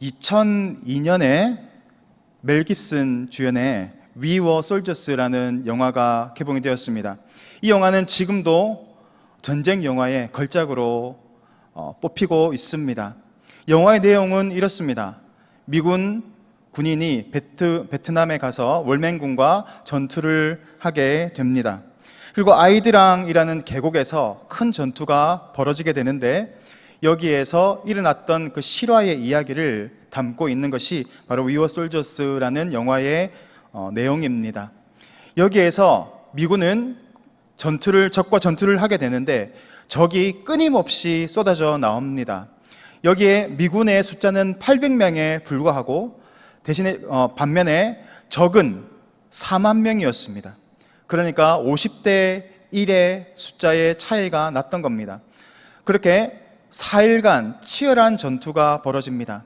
2002년에 멜 깁슨 주연의 위워 솔저스라는 영화가 개봉이 되었습니다. 이 영화는 지금도 전쟁 영화의 걸작으로 어, 뽑히고 있습니다. 영화의 내용은 이렇습니다. 미군 군인이 베트, 베트남에 가서 월맹군과 전투를 하게 됩니다. 그리고 아이드랑이라는 계곡에서 큰 전투가 벌어지게 되는데 여기에서 일어났던 그 실화의 이야기를 담고 있는 것이 바로 위워 솔저스라는 영화의 어, 내용입니다. 여기에서 미군은 전투를 적과 전투를 하게 되는데 적이 끊임없이 쏟아져 나옵니다. 여기에 미군의 숫자는 800명에 불과하고 대신에 어, 반면에 적은 4만 명이었습니다. 그러니까 50대 1의 숫자의 차이가 났던 겁니다. 그렇게 4일간 치열한 전투가 벌어집니다.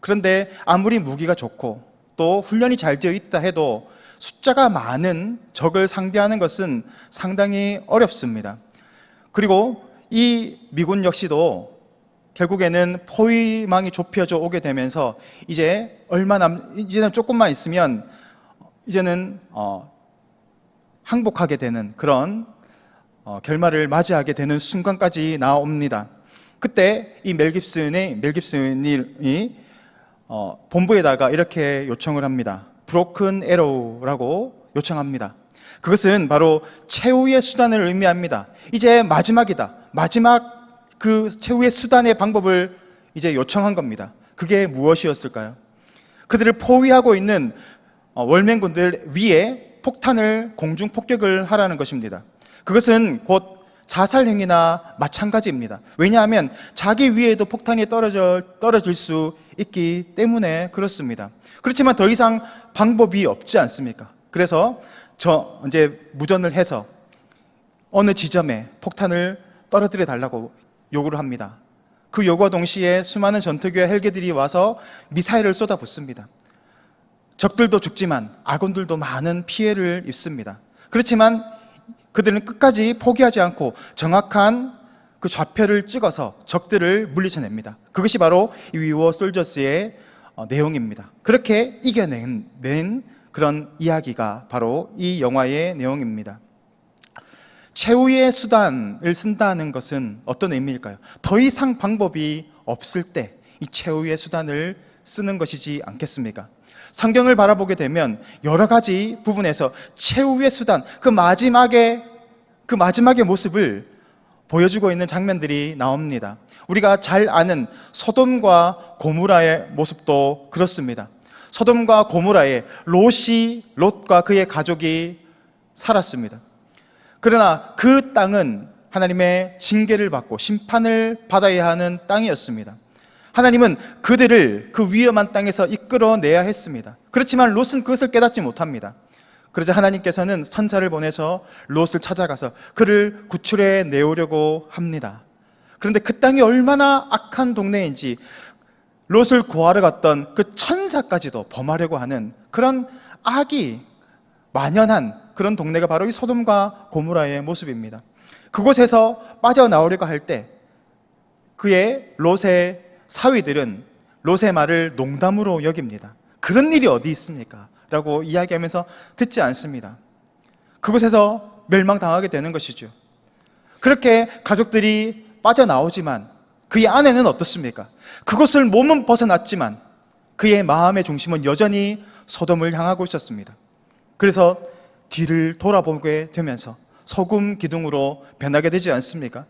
그런데 아무리 무기가 좋고 또 훈련이 잘 되어 있다 해도 숫자가 많은 적을 상대하는 것은 상당히 어렵습니다. 그리고 이 미군 역시도 결국에는 포위망이 좁혀져 오게 되면서 이제 얼마 남 이제는 조금만 있으면 이제는 어, 항복하게 되는 그런 어, 결말을 맞이하게 되는 순간까지 나옵니다. 그때 이 멜 깁슨이 멜 깁슨이 어, 본부에다가 이렇게 요청을 합니다. 브로큰 에로우라고 요청합니다. 그것은 바로 최후의 수단을 의미합니다. 이제 마지막이다. 마지막 그 최후의 수단의 방법을 이제 요청한 겁니다. 그게 무엇이었을까요? 그들을 포위하고 있는 어, 월맹군들 위에 폭탄을 공중 폭격을 하라는 것입니다. 그것은 곧 자살 행위나 마찬가지입니다. 왜냐하면 자기 위에도 폭탄이 떨어져 떨어질 수 있기 때문에 그렇습니다. 그렇지만 더 이상 방법이 없지 않습니까? 그래서 저 이제 무전을 해서 어느 지점에 폭탄을 떨어뜨려 달라고 요구를 합니다. 그 요구와 동시에 수많은 전투기와 헬기들이 와서 미사일을 쏟아붓습니다. 적들도 죽지만 아군들도 많은 피해를 입습니다. 그렇지만 그들은 끝까지 포기하지 않고 정확한 그 좌표를 찍어서 적들을 물리쳐냅니다. 그것이 바로 이 위워 솔저스의 어, 내용입니다. 그렇게 이겨낸 낸 그런 이야기가 바로 이 영화의 내용입니다. 최후의 수단을 쓴다는 것은 어떤 의미일까요? 더 이상 방법이 없을 때 이 최후의 수단을 쓰는 것이지 않겠습니까? 성경을 바라보게 되면 여러 가지 부분에서 최후의 수단, 그 마지막에 그 마지막의 모습을 보여주고 있는 장면들이 나옵니다. 우리가 잘 아는 소돔과 고무라의 모습도 그렇습니다. 소돔과 고무라에 롯이 롯과 그의 가족이 살았습니다. 그러나 그 땅은 하나님의 징계를 받고 심판을 받아야 하는 땅이었습니다. 하나님은 그들을 그 위험한 땅에서 이끌어내야 했습니다. 그렇지만 롯은 그것을 깨닫지 못합니다. 그러자 하나님께서는 선사를 보내서 롯을 찾아가서 그를 구출해 내오려고 합니다. 그런데 그 땅이 얼마나 악한 동네인지 롯을 구하러 갔던 그 천사까지도 범하려고 하는 그런 악이 만연한 그런 동네가 바로 이 소돔과 고무라의 모습입니다. 그곳에서 빠져나오려고 할 때 그의 롯의 사위들은 롯의 말을 농담으로 여깁니다. 그런 일이 어디 있습니까? 라고 이야기하면서 듣지 않습니다. 그곳에서 멸망당하게 되는 것이죠. 그렇게 가족들이 빠져나오지만 그의 아내는 어떻습니까? 그곳을 몸은 벗어났지만 그의 마음의 중심은 여전히 소돔을 향하고 있었습니다. 그래서 뒤를 돌아보게 되면서 소금 기둥으로 변하게 되지 않습니까?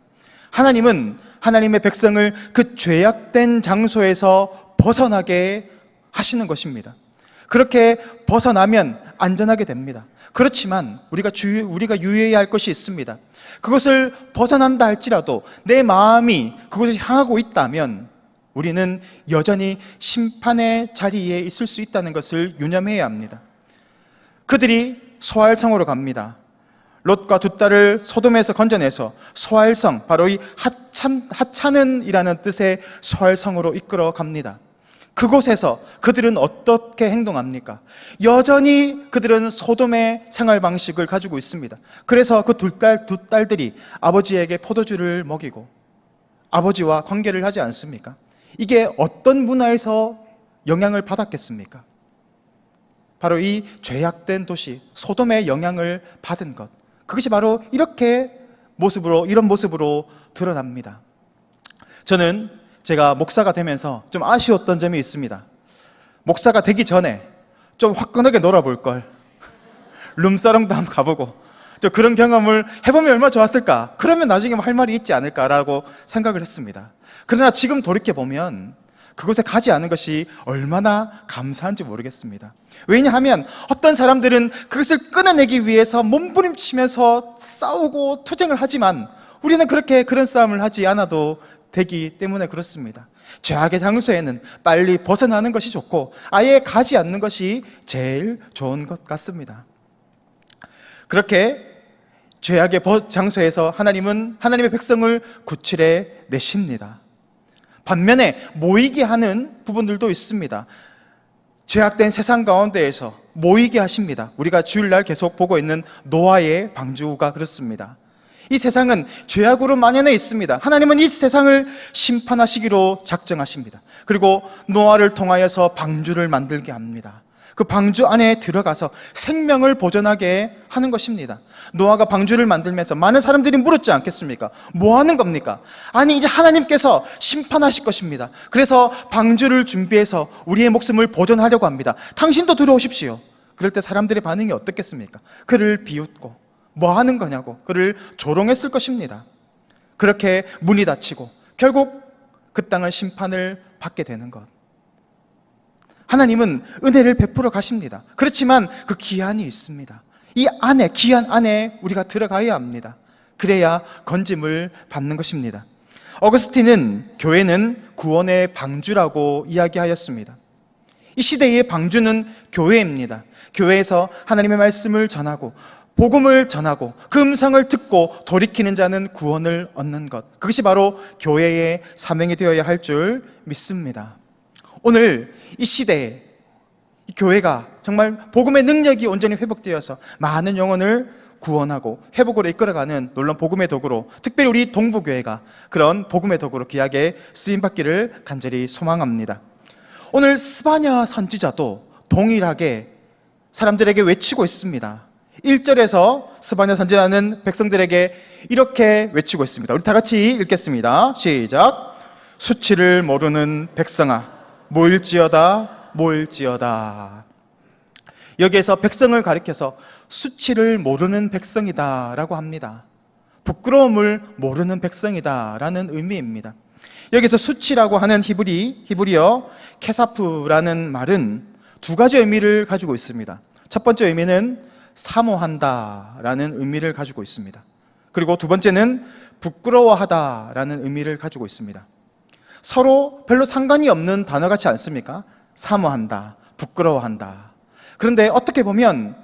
하나님은 하나님의 백성을 그 죄악된 장소에서 벗어나게 하시는 것입니다. 그렇게 벗어나면 안전하게 됩니다. 그렇지만 우리가 주 우리가 유의해야 할 것이 있습니다. 그것을 벗어난다 할지라도 내 마음이 그곳을 향하고 있다면 우리는 여전히 심판의 자리에 있을 수 있다는 것을 유념해야 합니다. 그들이 소알성으로 갑니다. 롯과 두 딸을 소돔에서 건져내서 소알성, 바로 이 하찬, 하찮은이라는 뜻의 소알성으로 이끌어 갑니다. 그곳에서 그들은 어떻게 행동합니까? 여전히 그들은 소돔의 생활 방식을 가지고 있습니다. 그래서 그 두 딸, 두 딸들이 아버지에게 포도주를 먹이고 아버지와 관계를 하지 않습니까? 이게 어떤 문화에서 영향을 받았겠습니까? 바로 이 죄악된 도시 소돔의 영향을 받은 것. 그것이 바로 이렇게 모습으로 이런 모습으로 드러납니다. 저는 제가 목사가 되면서 좀 아쉬웠던 점이 있습니다. 목사가 되기 전에 좀 화끈하게 놀아볼 걸. 룸사롱도 한번 가보고 저 그런 경험을 해보면 얼마나 좋았을까. 그러면 나중에 뭐할 말이 있지 않을까라고 생각을 했습니다. 그러나 지금 돌이켜 보면 그곳에 가지 않은 것이 얼마나 감사한지 모르겠습니다. 왜냐하면 어떤 사람들은 그것을 끊어내기 위해서 몸부림치면서 싸우고 투쟁을 하지만 우리는 그렇게 그런 싸움을 하지 않아도 되기 때문에 그렇습니다. 죄악의 장소에는 빨리 벗어나는 것이 좋고 아예 가지 않는 것이 제일 좋은 것 같습니다. 그렇게 죄악의 버- 장소에서 하나님은 하나님의 백성을 구출해 내십니다. 반면에 모이게 하는 부분들도 있습니다. 죄악된 세상 가운데에서 모이게 하십니다. 우리가 주일날 계속 보고 있는 노아의 방주가 그렇습니다. 이 세상은 죄악으로 만연해 있습니다. 하나님은 이 세상을 심판하시기로 작정하십니다. 그리고 노아를 통하여서 방주를 만들게 합니다. 그 방주 안에 들어가서 생명을 보존하게 하는 것입니다. 노아가 방주를 만들면서 많은 사람들이 물었지 않겠습니까? 뭐 하는 겁니까? 아니, 이제 하나님께서 심판하실 것입니다. 그래서 방주를 준비해서 우리의 목숨을 보존하려고 합니다. 당신도 들어오십시오. 그럴 때 사람들의 반응이 어떻겠습니까? 그를 비웃고, 뭐 하는 거냐고, 그를 조롱했을 것입니다. 그렇게 문이 닫히고, 결국 그 땅은 심판을 받게 되는 것. 하나님은 은혜를 베풀어 가십니다. 그렇지만 그 기한이 있습니다. 이 안에, 기한 안에 우리가 들어가야 합니다. 그래야 건짐을 받는 것입니다. 어거스틴은 교회는 구원의 방주라고 이야기하였습니다. 이 시대의 방주는 교회입니다. 교회에서 하나님의 말씀을 전하고 복음을 전하고 그 음성을 듣고 돌이키는 자는 구원을 얻는 것. 그것이 바로 교회의 사명이 되어야 할 줄 믿습니다. 오늘 이 시대에 이 교회가 정말 복음의 능력이 온전히 회복되어서 많은 영혼을 구원하고 회복으로 이끌어가는 놀라운 복음의 도구로 특별히 우리 동부교회가 그런 복음의 도구로 귀하게 쓰임받기를 간절히 소망합니다. 오늘 스바냐 선지자도 동일하게 사람들에게 외치고 있습니다. 1절에서 스바냐 선지자는 백성들에게 이렇게 외치고 있습니다. 우리 다 같이 읽겠습니다. 시작. 수치를 모르는 백성아, 모일지어다, 모일지어다. 여기에서 백성을 가리켜서 수치를 모르는 백성이다라고 합니다. 부끄러움을 모르는 백성이다라는 의미입니다. 여기서 수치라고 하는 히브리 히브리어 케사프라는 말은 두 가지 의미를 가지고 있습니다. 첫 번째 의미는 사모한다라는 의미를 가지고 있습니다. 그리고 두 번째는 부끄러워하다라는 의미를 가지고 있습니다. 서로 별로 상관이 없는 단어 같지 않습니까? 사모한다, 부끄러워한다. 그런데 어떻게 보면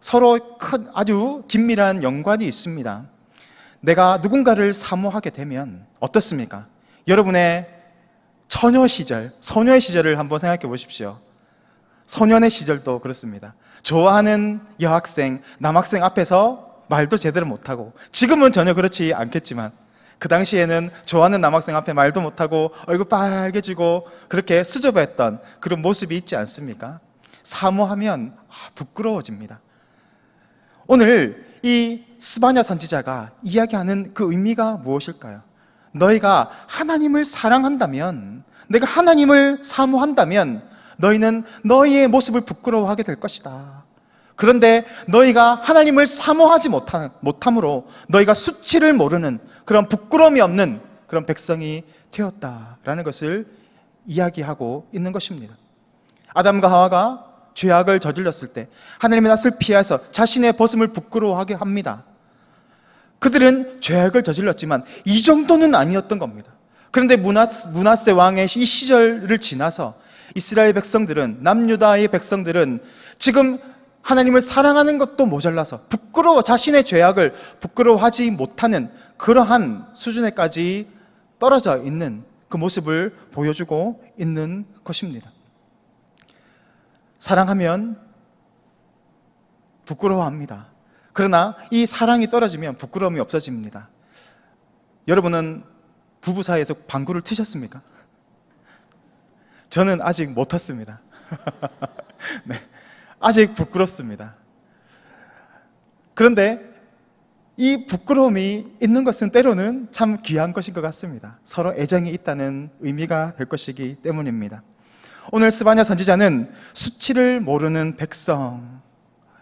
서로 큰 아주 긴밀한 연관이 있습니다. 내가 누군가를 사모하게 되면 어떻습니까? 여러분의 처녀 시절, 소녀의 시절을 한번 생각해 보십시오. 소년의 시절도 그렇습니다. 좋아하는 여학생, 남학생 앞에서 말도 제대로 못하고, 지금은 전혀 그렇지 않겠지만, 그 당시에는 좋아하는 남학생 앞에 말도 못하고, 얼굴 빨개지고, 그렇게 수줍어했던 그런 모습이 있지 않습니까? 사모하면 아, 부끄러워집니다. 오늘 이 스바냐 선지자가 이야기하는 그 의미가 무엇일까요? 너희가 하나님을 사랑한다면, 내가 하나님을 사모한다면, 너희는 너희의 모습을 부끄러워하게 될 것이다. 그런데 너희가 하나님을 사모하지 못함으로 너희가 수치를 모르는 그런 부끄러움이 없는 그런 백성이 되었다라는 것을 이야기하고 있는 것입니다. 아담과 하와가 죄악을 저질렀을 때 하나님의 낯을 피해서 자신의 벗음을 부끄러워하게 합니다. 그들은 죄악을 저질렀지만 이 정도는 아니었던 겁니다. 그런데 문하세 왕의 이 시절을 지나서 이스라엘 백성들은 남유다의 백성들은 지금 하나님을 사랑하는 것도 모자라서 부끄러워 자신의 죄악을 부끄러워하지 못하는 그러한 수준에까지 떨어져 있는 그 모습을 보여주고 있는 것입니다. 사랑하면 부끄러워합니다. 그러나 이 사랑이 떨어지면 부끄러움이 없어집니다. 여러분은 부부 사이에서 방구를 트셨습니까? 저는 아직 못 탔습니다. 네, 아직 부끄럽습니다. 그런데 이 부끄러움이 있는 것은 때로는 참 귀한 것인 것 같습니다. 서로 애정이 있다는 의미가 될 것이기 때문입니다. 오늘 스바냐 선지자는 수치를 모르는 백성,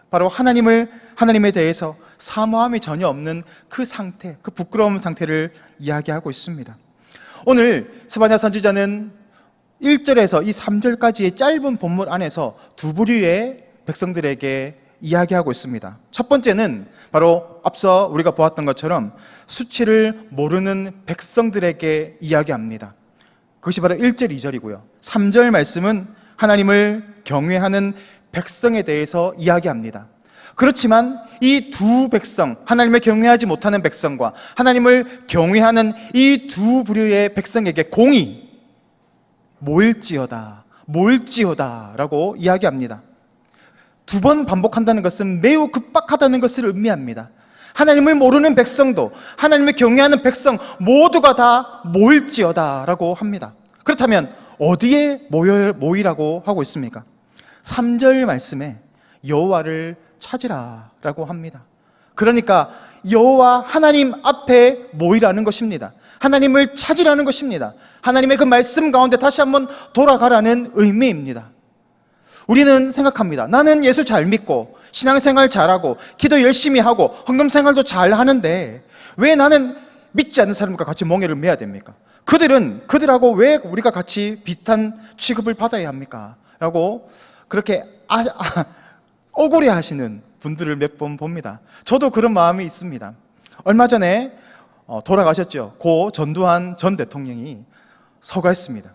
바로 하나님을 하나님에 대해서 사모함이 전혀 없는 그 상태, 그 부끄러운 상태를 이야기하고 있습니다. 오늘 스바냐 선지자는 1절에서 이 3절까지의 짧은 본문 안에서 두 부류의 백성들에게 이야기하고 있습니다. 첫 번째는 바로 앞서 우리가 보았던 것처럼 수치를 모르는 백성들에게 이야기합니다. 그것이 바로 1절, 2절이고요. 3절 말씀은 하나님을 경외하는 백성에 대해서 이야기합니다. 그렇지만 이 두 백성, 하나님을 경외하지 못하는 백성과 하나님을 경외하는 이 두 부류의 백성에게 공이 모일지어다, 모일지어다 라고 이야기합니다. 두 번 반복한다는 것은 매우 급박하다는 것을 의미합니다. 하나님을 모르는 백성도 하나님을 경외하는 백성 모두가 다 모일지어다 라고 합니다. 그렇다면 어디에 모여, 모이라고 하고 있습니까? 3절 말씀에 여호와를 찾으라 라고 합니다. 그러니까 여호와 하나님 앞에 모이라는 것입니다. 하나님을 찾으라는 것입니다. 하나님의 그 말씀 가운데 다시 한번 돌아가라는 의미입니다. 우리는 생각합니다. 나는 예수 잘 믿고 신앙생활 잘하고 기도 열심히 하고 헌금 생활도 잘 하는데 왜 나는 믿지 않는 사람과 같이 멍해를 매야 됩니까? 그들은 그들하고 왜 우리가 같이 비슷한 취급을 받아야 합니까? 라고 그렇게 아, 아, 억울해 하시는 분들을 몇 번 봅니다. 저도 그런 마음이 있습니다. 얼마 전에 어, 돌아가셨죠. 고 전두환 전 대통령이 서거했습니다.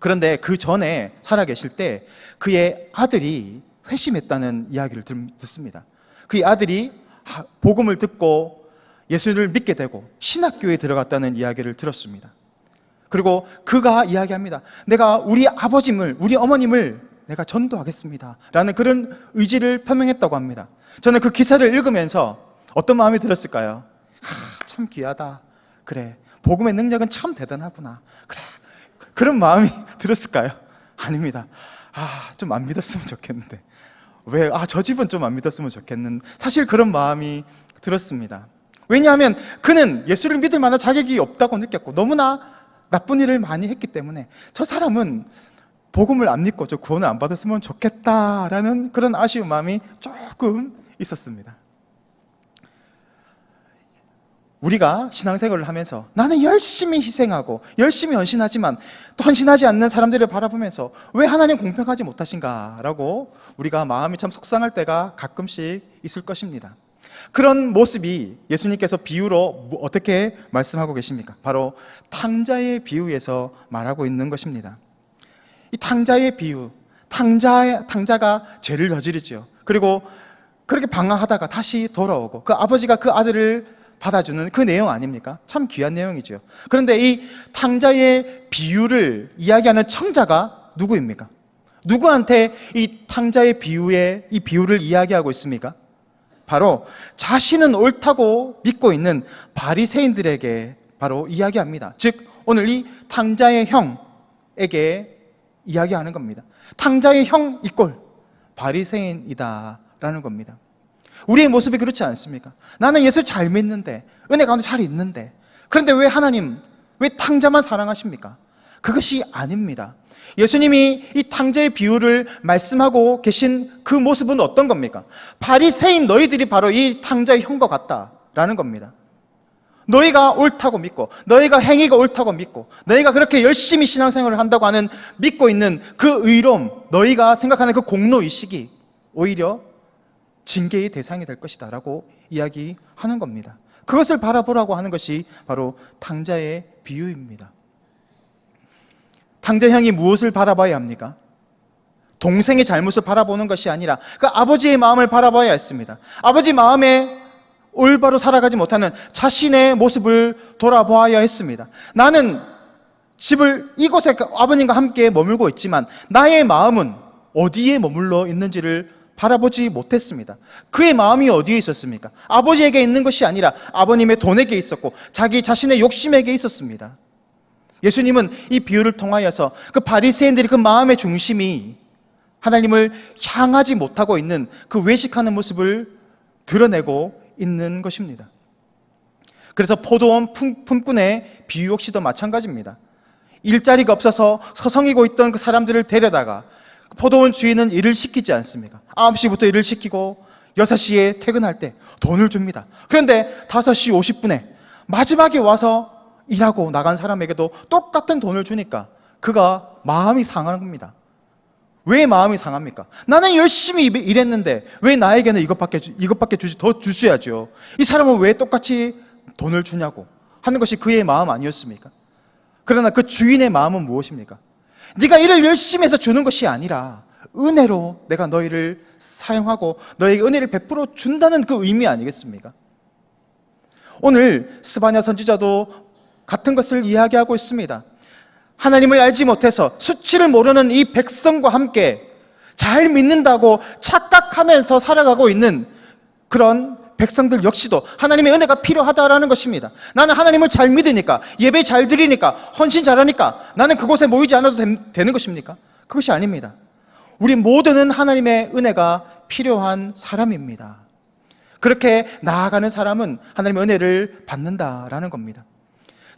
그런데 그 전에 살아계실 때 그의 아들이 회심했다는 이야기를 듣습니다. 그의 아들이 복음을 듣고 예수를 믿게 되고 신학교에 들어갔다는 이야기를 들었습니다. 그리고 그가 이야기합니다. 내가 우리 아버님을, 우리 어머님을 내가 전도하겠습니다. 라는 그런 의지를 표명했다고 합니다. 저는 그 기사를 읽으면서 어떤 마음이 들었을까요? 하, 참 귀하다. 그래. 복음의 능력은 참 대단하구나. 그래. 그런 마음이 들었을까요? 아닙니다. 아, 좀 안 믿었으면 좋겠는데. 왜? 아, 저 집은 좀 안 믿었으면 좋겠는. 사실 그런 마음이 들었습니다. 왜냐하면 그는 예수를 믿을 만한 자격이 없다고 느꼈고 너무나 나쁜 일을 많이 했기 때문에 저 사람은 복음을 안 믿고 저 구원을 안 받았으면 좋겠다라는 그런 아쉬운 마음이 조금 있었습니다. 우리가 신앙생활을 하면서 나는 열심히 희생하고 열심히 헌신하지만 또 헌신하지 않는 사람들을 바라보면서 왜 하나님 공평하지 못하신가라고 우리가 마음이 참 속상할 때가 가끔씩 있을 것입니다. 그런 모습이 예수님께서 비유로 뭐 어떻게 말씀하고 계십니까? 바로 탕자의 비유에서 말하고 있는 것입니다. 이 탕자의 비유, 탕자, 탕자가 죄를 저지르죠. 그리고 그렇게 방황하다가 다시 돌아오고 그 아버지가 그 아들을 받아주는 그 내용 아닙니까? 참 귀한 내용이죠. 그런데 이 탕자의 비유를 이야기하는 청자가 누구입니까? 누구한테 이 탕자의 비유의 이 비유를 이야기하고 있습니까? 바로 자신은 옳다고 믿고 있는 바리새인들에게 바로 이야기합니다. 즉 오늘 이 탕자의 형에게 이야기하는 겁니다. 탕자의 형 이꼴 바리새인이다라는 겁니다. 우리의 모습이 그렇지 않습니까? 나는 예수 잘 믿는데, 은혜 가운데 잘 있는데, 그런데 왜 하나님, 왜 탕자만 사랑하십니까? 그것이 아닙니다. 예수님이 이 탕자의 비유를 말씀하고 계신 그 모습은 어떤 겁니까? 바리새인 너희들이 바로 이 탕자의 형과 같다라는 겁니다. 너희가 옳다고 믿고, 너희가 행위가 옳다고 믿고, 너희가 그렇게 열심히 신앙생활을 한다고 하는 믿고 있는 그 의로움, 너희가 생각하는 그 공로 의식이 오히려 징계의 대상이 될 것이다라고 이야기하는 겁니다. 그것을 바라보라고 하는 것이 바로 탕자의 비유입니다. 탕자 형이 무엇을 바라봐야 합니까? 동생의 잘못을 바라보는 것이 아니라 그 아버지의 마음을 바라봐야 했습니다. 아버지 마음에 올바로 살아가지 못하는 자신의 모습을 돌아보아야 했습니다. 나는 집을 이곳에 아버님과 함께 머물고 있지만 나의 마음은 어디에 머물러 있는지를 바라보지 못했습니다. 그의 마음이 어디에 있었습니까? 아버지에게 있는 것이 아니라 아버님의 돈에게 있었고 자기 자신의 욕심에게 있었습니다. 예수님은 이 비유를 통하여서 그 바리새인들이 그 마음의 중심이 하나님을 향하지 못하고 있는 그 외식하는 모습을 드러내고 있는 것입니다. 그래서 포도원 품- 품꾼의 비유 역시도 마찬가지입니다. 일자리가 없어서 서성이고 있던 그 사람들을 데려다가 그 포도원 주인은 일을 시키지 않습니까? 9시부터 일을 시키고 6시에 퇴근할 때 돈을 줍니다. 그런데 5시 50분에 마지막에 와서 일하고 나간 사람에게도 똑같은 돈을 주니까 그가 마음이 상한 겁니다. 왜 마음이 상합니까? 나는 열심히 일했는데 왜 나에게는 이것밖에 주- 이것밖에 주지 더 주셔야죠. 이 사람은 왜 똑같이 돈을 주냐고 하는 것이 그의 마음 아니었습니까? 그러나 그 주인의 마음은 무엇입니까? 네가 일을 열심히 해서 주는 것이 아니라 은혜로 내가 너희를 사용하고 너에게 은혜를 베풀어 준다는 그 의미 아니겠습니까? 오늘 스바냐 선지자도 같은 것을 이야기하고 있습니다. 하나님을 알지 못해서 수치를 모르는 이 백성과 함께 잘 믿는다고 착각하면서 살아가고 있는 그런 백성들 역시도 하나님의 은혜가 필요하다라는 것입니다. 나는 하나님을 잘 믿으니까, 예배 잘 드리니까, 헌신 잘하니까 나는 그곳에 모이지 않아도 됨- 되는 것입니까? 그것이 아닙니다. 우리 모두는 하나님의 은혜가 필요한 사람입니다. 그렇게 나아가는 사람은 하나님의 은혜를 받는다라는 겁니다.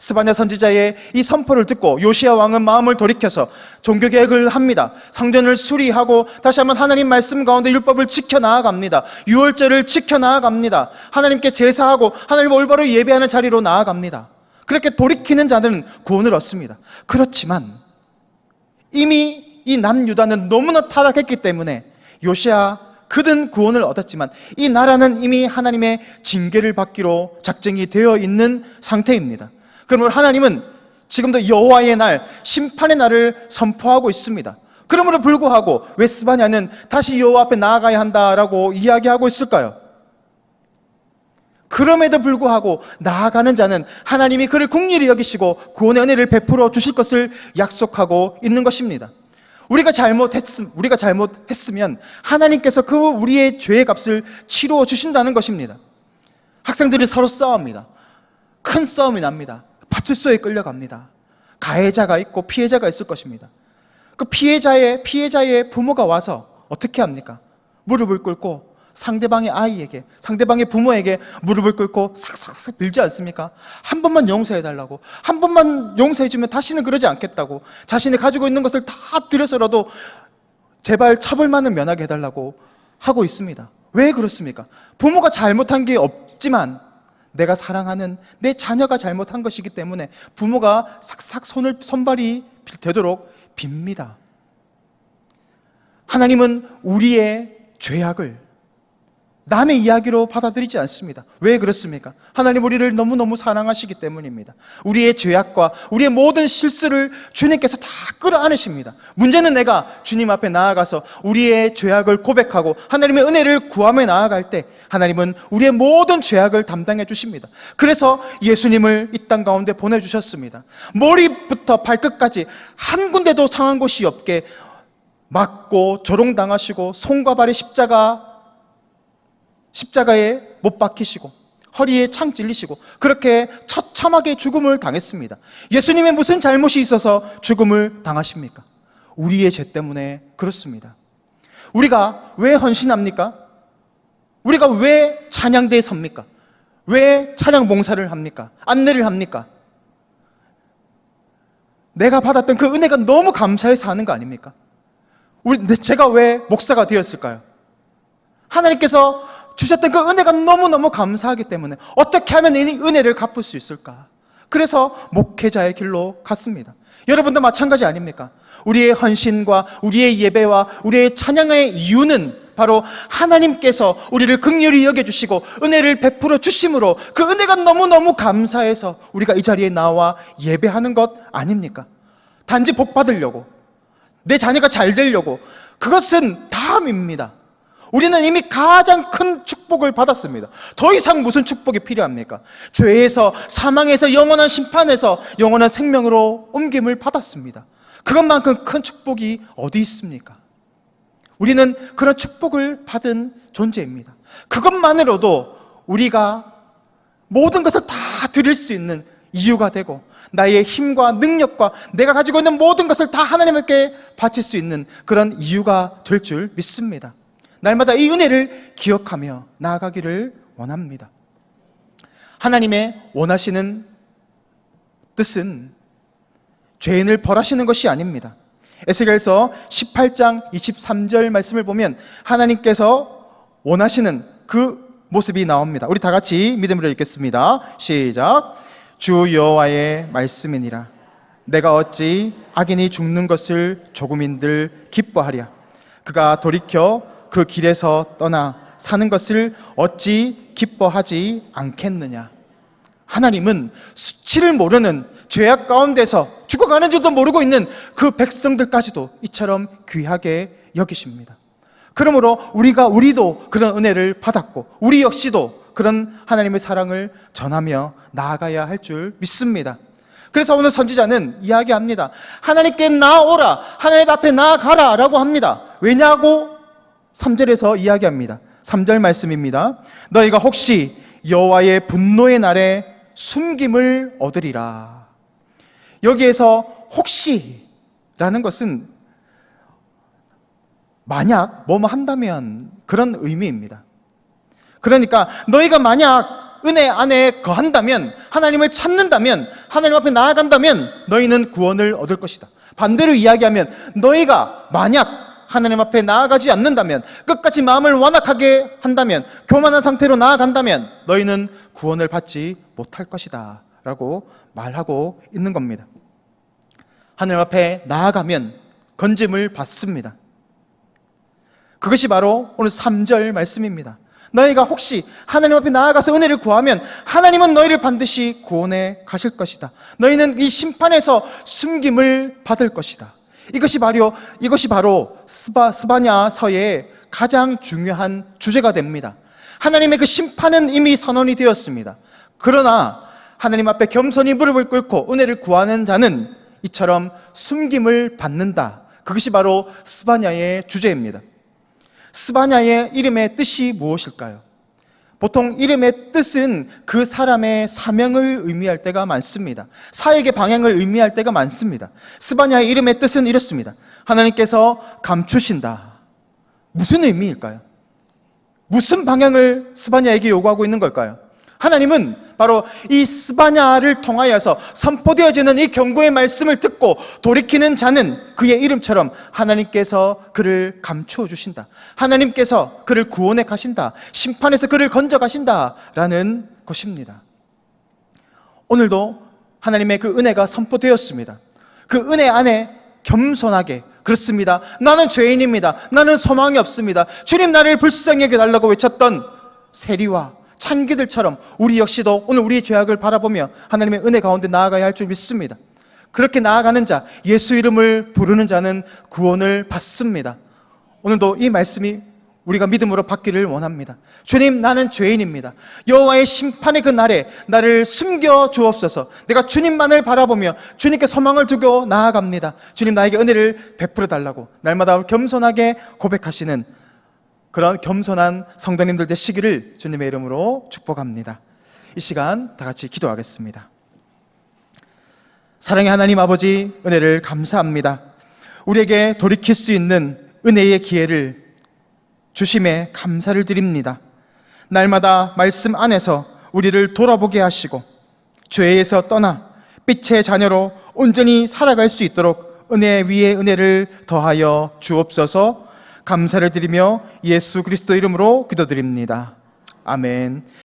스바냐 선지자의 이 선포를 듣고 요시야 왕은 마음을 돌이켜서 종교 개혁을 합니다. 성전을 수리하고 다시 한번 하나님 말씀 가운데 율법을 지켜 나아갑니다. 유월절을 지켜 나아갑니다. 하나님께 제사하고 하나님 올바로 예배하는 자리로 나아갑니다. 그렇게 돌이키는 자들은 구원을 얻습니다. 그렇지만 이미 이 남유다는 너무나 타락했기 때문에 요시야 그든 구원을 얻었지만 이 나라는 이미 하나님의 징계를 받기로 작정이 되어 있는 상태입니다. 그러므로 하나님은 지금도 여호와의 날, 심판의 날을 선포하고 있습니다. 그러므로 불구하고 왜 스바냐는 다시 여호와 앞에 나아가야 한다라고 이야기하고 있을까요? 그럼에도 불구하고 나아가는 자는 하나님이 그를 국리를 여기시고 구원의 은혜를 베풀어 주실 것을 약속하고 있는 것입니다. 우리가 잘못했 우리가 잘못했으면 하나님께서 그 우리의 죄의 값을 치루어 주신다는 것입니다. 학생들이 서로 싸웁니다. 큰 싸움이 납니다. 파출소에 끌려갑니다. 가해자가 있고 피해자가 있을 것입니다. 그 피해자의 피해자의 부모가 와서 어떻게 합니까? 무릎을 꿇고 상대방의 아이에게 상대방의 부모에게 무릎을 꿇고 싹싹싹 빌지 않습니까? 한 번만 용서해 달라고 한 번만 용서해 주면 다시는 그러지 않겠다고 자신이 가지고 있는 것을 다 들여서라도 제발 처벌만을 면하게 해달라고 하고 있습니다. 왜 그렇습니까? 부모가 잘못한 게 없지만 내가 사랑하는 내 자녀가 잘못한 것이기 때문에 부모가 싹싹 손을 손발이 되도록 빕니다. 하나님은 우리의 죄악을 남의 이야기로 받아들이지 않습니다. 왜 그렇습니까? 하나님 우리를 너무너무 사랑하시기 때문입니다. 우리의 죄악과 우리의 모든 실수를 주님께서 다 끌어안으십니다. 문제는 내가 주님 앞에 나아가서 우리의 죄악을 고백하고 하나님의 은혜를 구함에 나아갈 때 하나님은 우리의 모든 죄악을 담당해 주십니다. 그래서 예수님을 이 땅 가운데 보내주셨습니다. 머리부터 발끝까지 한 군데도 상한 곳이 없게 맞고 조롱당하시고 손과 발의 십자가 십자가에 못 박히시고 허리에 창 찔리시고 그렇게 처참하게 죽음을 당했습니다. 예수님의 무슨 잘못이 있어서 죽음을 당하십니까? 우리의 죄 때문에 그렇습니다. 우리가 왜 헌신합니까? 우리가 왜 찬양대에 섭니까? 왜 찬양 봉사를 합니까? 안내를 합니까? 내가 받았던 그 은혜가 너무 감사해서 하는 거 아닙니까? 우리 제가 왜 목사가 되었을까요? 하나님께서 주셨던 그 은혜가 너무너무 감사하기 때문에 어떻게 하면 이 은혜를 갚을 수 있을까? 그래서 목회자의 길로 갔습니다. 여러분도 마찬가지 아닙니까? 우리의 헌신과 우리의 예배와 우리의 찬양의 이유는 바로 하나님께서 우리를 극률히 여겨주시고 은혜를 베풀어 주심으로 그 은혜가 너무너무 감사해서 우리가 이 자리에 나와 예배하는 것 아닙니까? 단지 복 받으려고 내 자녀가 잘 되려고 그것은 다음입니다. 우리는 이미 가장 큰 축복을 받았습니다. 더 이상 무슨 축복이 필요합니까? 죄에서 사망에서 영원한 심판에서 영원한 생명으로 옮김을 받았습니다. 그것만큼 큰 축복이 어디 있습니까? 우리는 그런 축복을 받은 존재입니다. 그것만으로도 우리가 모든 것을 다 드릴 수 있는 이유가 되고 나의 힘과 능력과 내가 가지고 있는 모든 것을 다 하나님께 바칠 수 있는 그런 이유가 될 줄 믿습니다. 날마다 이 은혜를 기억하며 나아가기를 원합니다. 하나님의 원하시는 뜻은 죄인을 벌하시는 것이 아닙니다. 에스겔서 18장 23절 말씀을 보면 하나님께서 원하시는 그 모습이 나옵니다. 우리 다 같이 믿음으로 읽겠습니다. 시작. 주 여호와의 말씀이니라. 내가 어찌 악인이 죽는 것을 조금인들 기뻐하랴. 그가 돌이켜 그 길에서 떠나 사는 것을 어찌 기뻐하지 않겠느냐. 하나님은 수치를 모르는 죄악 가운데서 죽어가는 줄도 모르고 있는 그 백성들까지도 이처럼 귀하게 여기십니다. 그러므로 우리가 우리도 그런 은혜를 받았고 우리 역시도 그런 하나님의 사랑을 전하며 나아가야 할 줄 믿습니다. 그래서 오늘 선지자는 이야기합니다. 하나님께 나오라. 하나님 앞에 나아가라. 라고 합니다. 왜냐고 3절에서 이야기합니다. 3절 말씀입니다. 너희가 혹시 여호와의 분노의 날에 숨김을 얻으리라. 여기에서 혹시라는 것은 만약 뭐뭐 한다면 그런 의미입니다. 그러니까 너희가 만약 은혜 안에 거한다면 하나님을 찾는다면 하나님 앞에 나아간다면 너희는 구원을 얻을 것이다. 반대로 이야기하면 너희가 만약 하나님 앞에 나아가지 않는다면 끝까지 마음을 완악하게 한다면 교만한 상태로 나아간다면 너희는 구원을 받지 못할 것이다. 라고 말하고 있는 겁니다. 하나님 앞에 나아가면 건짐을 받습니다. 그것이 바로 오늘 3절 말씀입니다. 너희가 혹시 하나님 앞에 나아가서 은혜를 구하면 하나님은 너희를 반드시 구원해 가실 것이다. 너희는 이 심판에서 숨김을 받을 것이다. 이것이 바로 이것이 바로 스바 스바냐서의 가장 중요한 주제가 됩니다. 하나님의 그 심판은 이미 선언이 되었습니다. 그러나 하나님 앞에 겸손히 무릎을 꿇고 은혜를 구하는 자는 이처럼 숨김을 받는다. 그것이 바로 스바냐의 주제입니다. 스바냐의 이름의 뜻이 무엇일까요? 보통 이름의 뜻은 그 사람의 사명을 의미할 때가 많습니다. 사역의 방향을 의미할 때가 많습니다. 스바냐의 이름의 뜻은 이렇습니다. 하나님께서 감추신다. 무슨 의미일까요? 무슨 방향을 스바냐에게 요구하고 있는 걸까요? 하나님은 바로 이 스바냐를 통하여서 선포되어지는 이 경고의 말씀을 듣고 돌이키는 자는 그의 이름처럼 하나님께서 그를 감추어 주신다. 하나님께서 그를 구원해 가신다. 심판에서 그를 건져 가신다 라는 것입니다. 오늘도 하나님의 그 은혜가 선포되었습니다. 그 은혜 안에 겸손하게 그렇습니다. 나는 죄인입니다. 나는 소망이 없습니다. 주님 나를 불쌍히 여겨 달라고 외쳤던 세리와 창기들처럼 우리 역시도 오늘 우리의 죄악을 바라보며 하나님의 은혜 가운데 나아가야 할 줄 믿습니다. 그렇게 나아가는 자, 예수 이름을 부르는 자는 구원을 받습니다. 오늘도 이 말씀이 우리가 믿음으로 받기를 원합니다. 주님, 나는 죄인입니다. 여호와의 심판의 그 날에 나를 숨겨 주옵소서. 내가 주님만을 바라보며 주님께 소망을 두고 나아갑니다. 주님 나에게 은혜를 베풀어 달라고 날마다 겸손하게 고백하시는 그런 겸손한 성도님들 되시기를 주님의 이름으로 축복합니다. 이 시간 다 같이 기도하겠습니다. 사랑의 하나님 아버지 은혜를 감사합니다. 우리에게 돌이킬 수 있는 은혜의 기회를 주심에 감사를 드립니다. 날마다 말씀 안에서 우리를 돌아보게 하시고 죄에서 떠나 빛의 자녀로 온전히 살아갈 수 있도록 은혜 위에 은혜를 더하여 주옵소서 감사를 드리며 예수 그리스도 이름으로 기도드립니다. 아멘.